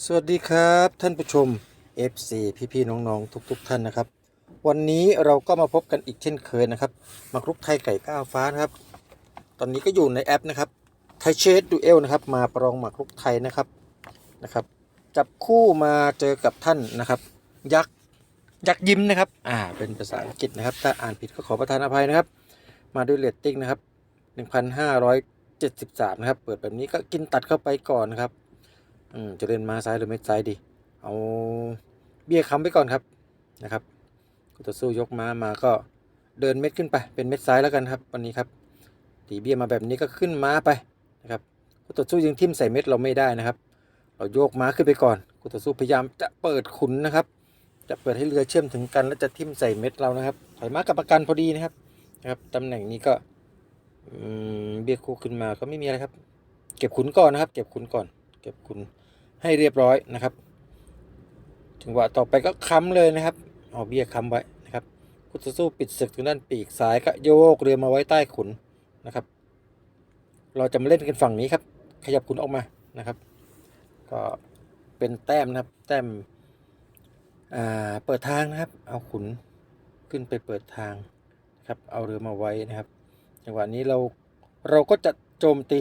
สวัสดีครับท่านผู้ชม FC พี่ๆน้องๆ ทุก ๆ ท่านนะครับ วันนี้เราก็มาพบกันอีกเช่นเคยนะครับมาคลุกไทยไก่ก้าวฟ้านะครับ ตอนนี้ก็อยู่ในแอปนะครับไทยเชดดูเอลนะครับ มาประลองหมากรุกไทยนะครับนะครับ จับคู่มาเจอกับท่านนะครับ ยักษ์ยักษ์ยิ้มนะครับ อ่าเป็นภาษาอังกฤษนะครับ ถ้าอ่านผิดก็ขอประทานอภัยนะครับ มาด้วยเรตติ้งนะครับ 1,573 นะครับ เปิดแบบนี้ก็กินตัดเข้าไปก่อนนะครับ อืมจะเล่นมาซ้ายหรือเม็ดซ้ายดี เอาเบี้ยค้ำไปก่อนครับนะครับก็ต่อสู้ยกม้ามาก็เดินเม็ดขึ้นไป เป็นเม็ดซ้ายแล้วกันครับ วันนี้ครับตีเบี้ยมาแบบนี้ก็ขึ้นม้าไปนะครับกูต่อสู้ยังทิ่มใส่เม็ดเราไม่ได้นะครับ เราโยกม้าขึ้นไปก่อนกูต่อสู้พยายามจะเปิดขุนนะครับ จะเปิดให้เรือเชื่อมถึงกันแล้วจะทิ่มใส่เม็ดเรานะครับถอยม้ากับประกันพอดีนะครับนะครับตำแหน่งนี้ก็เบี้ยคู่ขึ้นมาก็ไม่มีอะไรครับ เก็บขุนก่อนนะครับ เก็บขุนก่อน เก็บขุน ให้เรียบร้อยนะครับจังหวะต่อไปก็ค้ำเลยนะครับเอาเบี้ยค้ำไว้นะครับกุศสู้ปิดศึกทางด้านปีกซ้ายก็โยกเรือมาไว้ใต้ขุนนะครับ เราจะมาเล่นกันฝั่งนี้ครับ ขยับขุนออกมานะครับ ก็เป็นแต้มนะครับ แต้มอ่าเปิดทางนะครับ เอาขุนขึ้นไปเปิดทางนะครับ เอาเรือมาไว้นะครับ จังหวะนี้เราเราก็จะโจมตี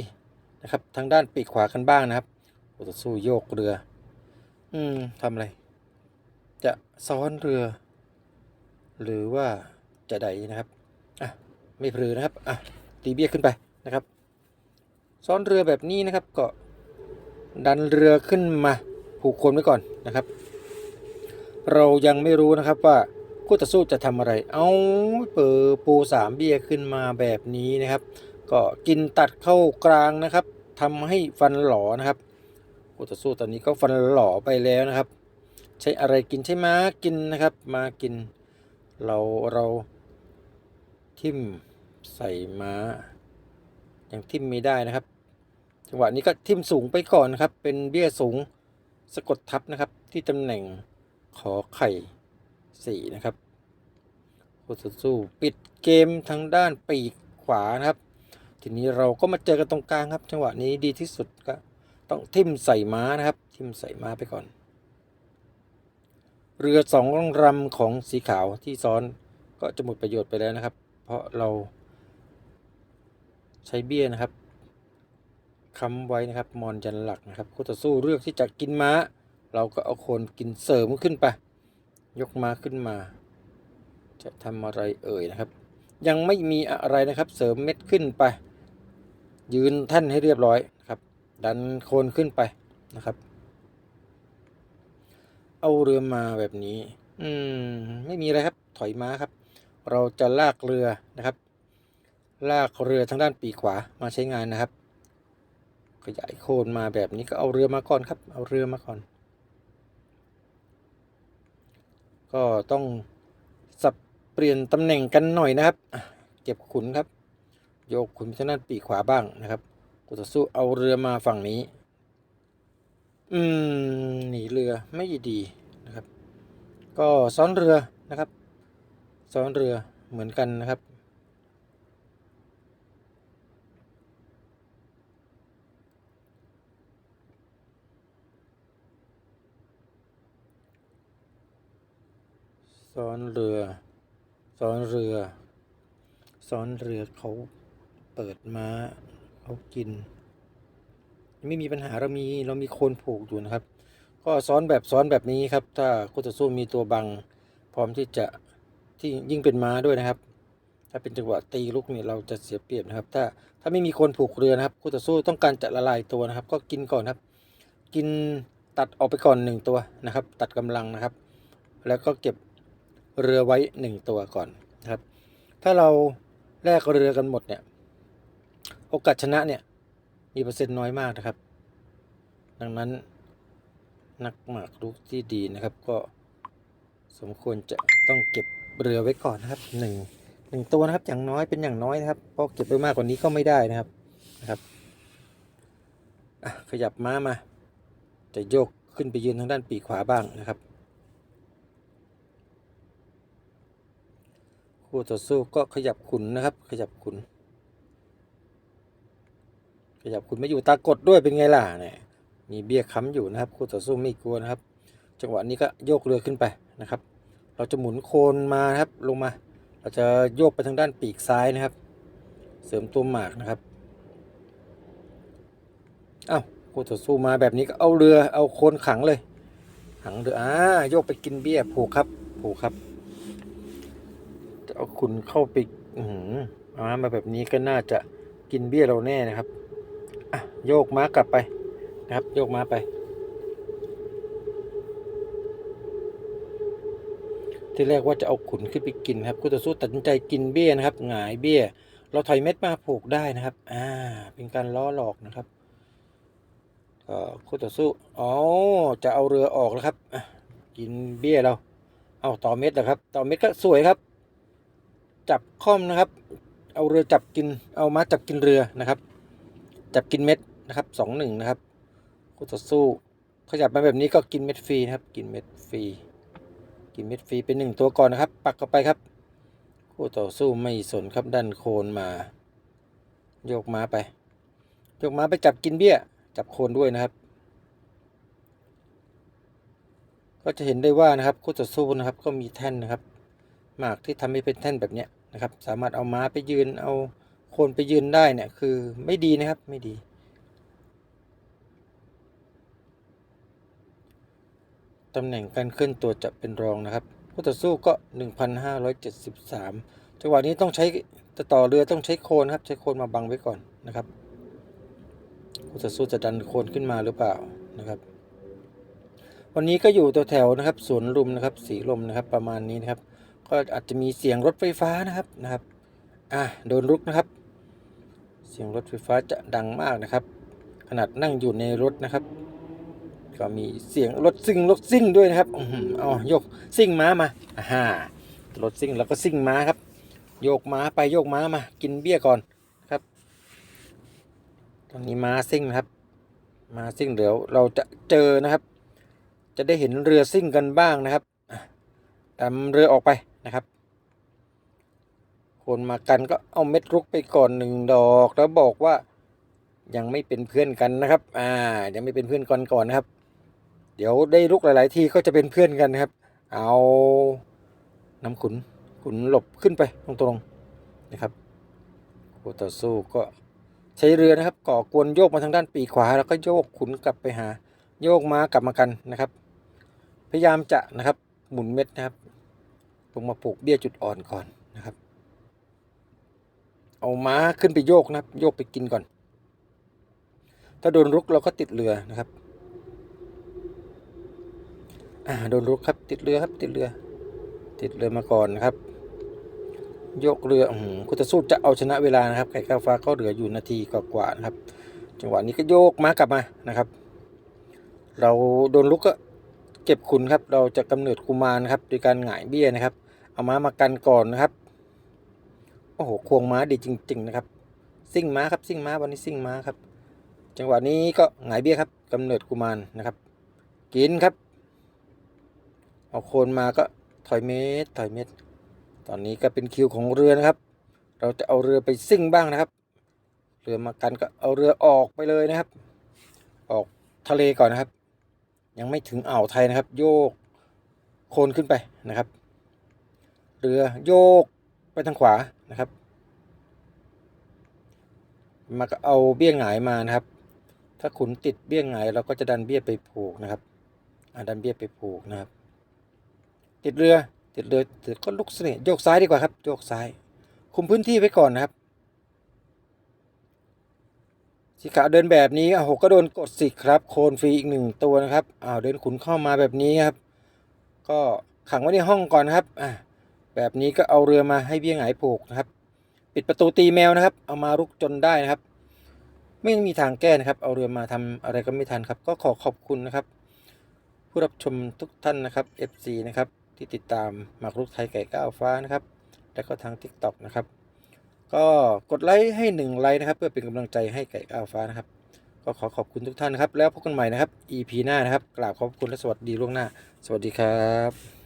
นะครับ ทางด้านปีกขวากันบ้างนะครับ ต่อสู้โยกเรือ อืมทำอะไร จะซ้อนเรือ หรือว่าจะใดนะครับ อะ ไม่เพลือนะครับ อะ ตีเบี้ยขึ้นไปนะครับ ซ้อนเรือแบบนี้นะครับ ก็ดันเรือขึ้นมาผูกโคนไว้ก่อนนะครับ เรายังไม่รู้นะครับว่าคู่ต่อสู้จะทำอะไร เอาเปิดปูสามเบี้ยขึ้นมาแบบนี้นะครับ ก็กินตัดเข้ากลางนะครับทำให้ฟันหลอนะครับ คู่ต่อสู้ตอนนี้ก็ฟันหล่อไปแล้วนะครับ ใช้อะไรกินใช้ม้ากินนะครับมากิน เราเราทิ่มใส่ม้ายังทิ่มไม่ได้นะครับ จังหวะนี้ก็ทิ่มสูงไปก่อนนะครับ เป็นเบี้ยสูงสะกดทับนะครับ ที่ตำแหน่งขอไข่สี่นะครับคู่ต่อสู้ปิดเกมทางด้านปีกขวานะครับ ทีนี้เราก็มาเจอกันตรงกลางครับ จังหวะนี้ดีที่สุดก็ ต้องทิ่มใส่ม้านะครับ ทิ่มใส่ม้าไปก่อน เรือสองลำของสีขาวที่ซ้อนก็จะหมดประโยชน์ไปแล้วนะครับ เพราะเราใช้เบี้ยนะครับค้ำไว้นะครับมอนยันหลักนะครับคู่ต่อสู้เลือกที่จะกินม้า เราก็เอาโคนกินเสริมขึ้นไป ยกม้าขึ้นมา จะทำอะไรเอ่ยนะครับ ยังไม่มีอะไรนะครับเสริมเม็ดขึ้นไป ยืนท่านให้เรียบร้อย ดันโคนขึ้นไปนะครับ เอาเรือมาแบบนี้ อืม ไม่มีอะไรครับ ถอยม้าครับ เราจะลากเรือนะครับ ลากเรือทางด้านปีกขวามาใช้งานนะครับ ขยายโคนมาแบบนี้ก็เอาเรือมาก่อนครับ เอาเรือมาก่อน ก็ต้องสับเปลี่ยนตำแหน่งกันหน่อยนะครับ เก็บขุนครับ โยกขุนไปทางด้านปีกขวาบ้างนะครับ กูต่อสู้เอาเรือมาฝั่งนี้ อืม หนีเรือไม่ดีนะครับ ก็ซ้อนเรือนะครับ ซ้อนเรือเหมือนกันนะครับ ซ้อนเรือ ซ้อนเรือ ซ้อนเรือเขาเปิดม้า เขากิน ไม่มีปัญหาเรามีเรามีโคนผูกอยู่นะครับ ก็ซ้อนแบบซ้อนแบบนี้ครับ ถ้าคู่ต่อสู้มีตัวบัง พร้อมที่จะที่ยิ่งเป็นม้าด้วยนะครับ ถ้าเป็นจังหวะตีลูกเนี่ยเราจะเสียเปรียบนะครับ ถ้าถ้าไม่มีคนผูกเรือนะครับคู่ต่อสู้ต้องการจะละลายตัวนะครับ ก็กินก่อนครับ กินตัดออกไปก่อนหนึ่งตัวนะครับ ตัดกำลังนะครับ แล้วก็เก็บเรือไว้หนึ่งตัวก่อนนะครับ ถ้าเราแลกเรือกันหมดเนี่ย โอกาสชนะเนี่ยมีเปอร์เซ็นต์น้อยมากนะครับ ดังนั้นนักหมากรุกที่ดีนะครับ ก็สมควรจะต้องเก็บเรือไว้ก่อนนะครับหนึ่งหนึ่งตัวนะครับอย่างน้อยเป็นอย่างน้อยนะครับเพราะเก็บไปมากกว่านี้ก็ไม่ได้นะครับนะครับขยับม้ามา จะโยกขึ้นไปยืนทางด้านปีกขวาบ้างนะครับ คู่ต่อสู้ก็ขยับขุนนะครับ ขยับขุน ขยับขุนไม่อยู่ตากดด้วยเป็นไงล่ะเนี่ยมีเบี้ยค้ำอยู่นะครับคู่ต่อสู้ไม่กลัวนะครับ จังหวะนี้ก็โยกเรือขึ้นไปนะครับ เราจะหมุนโคนมาครับลงมา เราจะโยกไปทางด้านปีกซ้ายนะครับ เสริมตัวหมากนะครับอ้าวคู่ต่อสู้มาแบบนี้ก็เอาเรือเอาโคนขังเลยขังเรืออ่าโยกไปกินเบี้ยผูกครับผูกครับจะเอาคุณเข้าไปอือหือเอามาแบบนี้ก็น่าจะกินเบี้ยเราแน่นะครับ โยกม้ากลับไปนะครับ โยกม้าไป ที่แรกว่าจะเอาขุนขึ้นไปกินครับคู่ต่อสู้ตัดสินใจกินเบี้ยนะครับ หงายเบี้ย เราถอยเม็ดมาผูกได้นะครับ อ่า เป็นการล้อหลอกนะครับคู่ต่อสู้ อ๋อ จะเอาเรือออกแล้วครับ กินเบี้ยเรา เอาต่อเม็ดนะครับ ต่อเม็ดก็สวยครับ จับค่อมนะครับ เอาเรือจับกิน เอามาจับกินเรือนะครับ จับกินเม็ด นะครับสองหนึ่งนะครับคู่ต่อสู้ขยับมาแบบนี้ก็กินเม็ดฟรีนะครับ กินเม็ดฟรีกินเม็ดฟรีเป็นหนึ่งตัวก่อนนะครับ ปักเข้าไปครับ คู่ต่อสู้ไม่สนครับดันโคนมา โยกม้าไป โยกม้าไปจับกินเบี้ย จับโคนด้วยนะครับ ก็จะเห็นได้ว่านะครับคู่ต่อสู้นะครับก็มีแท่นนะครับหมากที่ทำให้เป็นแท่นแบบเนี้ยนะครับ สามารถเอาม้าไปยืนเอาโคนไปยืนได้เนี่ยคือไม่ดีนะครับไม่ดี ตำแหน่งการเคลื่อนตัวจะเป็นรองนะครับคู่ต่อสู้ก็ 1,573 จังหวะนี้ต้องใช้จะต่อเรือต้องใช้โคนครับ ใช้โคนมาบังไว้ก่อนนะครับคู่ต่อสู้จะดันโคนขึ้นมาหรือเปล่านะครับ วันนี้ก็อยู่ตัวแถวๆนะครับสวนลุมนะครับ สีลมนะครับ ประมาณนี้นะครับ ก็อาจจะมีเสียงรถไฟฟ้านะครับนะครับอะโดนรุกนะครับ เสียงรถไฟฟ้าจะดังมากนะครับ ขนาดนั่งอยู่ในรถนะครับ ก็มีเสียงรถซิ่งรถซิ่งด้วยนะครับอือหือเอายกซิ่งม้ามาอ่าฮะรถซิ่งแล้วก็ซิ่งม้าครับ โยกม้าไปโยกม้ามา กินเบี้ยก่อนครับตอนนี้ม้าซิ่งนะครับม้าซิ่งเดี๋ยวเราจะเจอนะครับ จะได้เห็นเรือซิ่งกันบ้างนะครับตามเรือออกไปนะครับคนมากันก็เอาเม็ดรุกไปก่อนหนึ่งดอก แล้วบอกว่ายังไม่เป็นเพื่อนกันนะครับ อ่า ยังไม่เป็นเพื่อนกันก่อนนะครับ เดี๋ยวได้ลุกหลาย ๆ ทีก็จะเป็นเพื่อนกันครับ เอาน้ำขุนขุนหลบขึ้นไปตรงๆนะครับคู่ต่อสู้ก็ใช้เรือนะครับ ก่อกวนโยกมาทางด้านปีกขวา แล้วก็โยกขุนกลับไปหา โยกม้ากลับมากันนะครับ พยายามจะนะครับหมุนเม็ดนะครับลงมาปลูกเบี้ยจุดอ่อนก่อนนะครับ เอาม้าขึ้นไปโยกนะครับ โยกไปกินก่อน ถ้าโดนรุกเราก็ติดเรือนะครับ อ่าโดนรุกครับ ติดเรือครับ ติดเรือ ติดเรือมาก่อนนะครับ ยกเรืออืมคุณตะสู้จะเอาชนะเวลานะครับ ไก่ข้าฟ้าก็เหลืออยู่นาทีกว่าๆนะครับ จังหวะนี้ก็โยกม้ากลับมานะครับ เราโดนลุกก็เก็บขุนครับ เราจะกำเนิดกุมารครับโดยการหงายเบี้ยนะครับ เอาม้ามากันก่อนนะครับ โอ้โห ควงม้าดีจริง ๆ นะครับ ซิ่งม้าครับ ซิ่งม้าวันนี้ซิ่งม้าครับ จังหวะนี้ก็หงายเบี้ยครับกำเนิดกุมารนะครับ กินครับ เอาโคนมาก็ถอยเม็ดถอยเม็ด ตอนนี้ก็เป็นคิวของเรือนะครับ เราจะเอาเรือไปซิ่งบ้างนะครับ เรือมากันก็เอาเรือออกไปเลยนะครับ ออกทะเลก่อนนะครับ ยังไม่ถึงอ่าวไทยนะครับ โยกโคนขึ้นไปนะครับ เรือโยกไปทางขวานะครับมาก็เอาเบี้ยงหงายมานะครับ ถ้าขุนติดเบี้ยงหงายเราก็จะดันเบี้ยไปผูกนะครับอ่าดันเบี้ยไปผูกนะครับ ติดเรือติดเรือติดก็ลุกเสน่โยกซ้ายดีกว่าครับโยกซ้าย คุมพื้นที่ไว้ก่อนนะครับสีขาวเดินแบบนี้อะหกก็โดนกดสิครับโคนฟรีอีกหนึ่งตัวนะครับอ้าวเดินขุนเข้ามาแบบนี้ครับ ก็ขังไว้ในห้องก่อนครับอะแบบนี้ก็เอาเรือมาให้เบี้ยหงายผูกนะครับ ปิดประตูตีแมวนะครับ เอามารุกจนได้นะครับ ไม่มีทางแก้นะครับ เอาเรือมาทำอะไรก็ไม่ทันครับ ก็ขอขอบคุณนะครับ ผู้รับชมทุกท่านนะครับ FC นะครับ ที่ติดตามหมากรุกไทยไก่ก้าวฟ้านะครับ และก็ทาง TikTok นะครับ ก็กดไลค์ให้1ไลค์นะครับ เพื่อเป็นกำลังใจให้ไก่ก้าวฟ้านะครับ ก็ขอขอบคุณทุกท่านนะครับ แล้วพบกันใหม่นะครับ EP หน้านะครับ กราบขอบคุณและสวัสดีล่วงหน้า สวัสดีครับ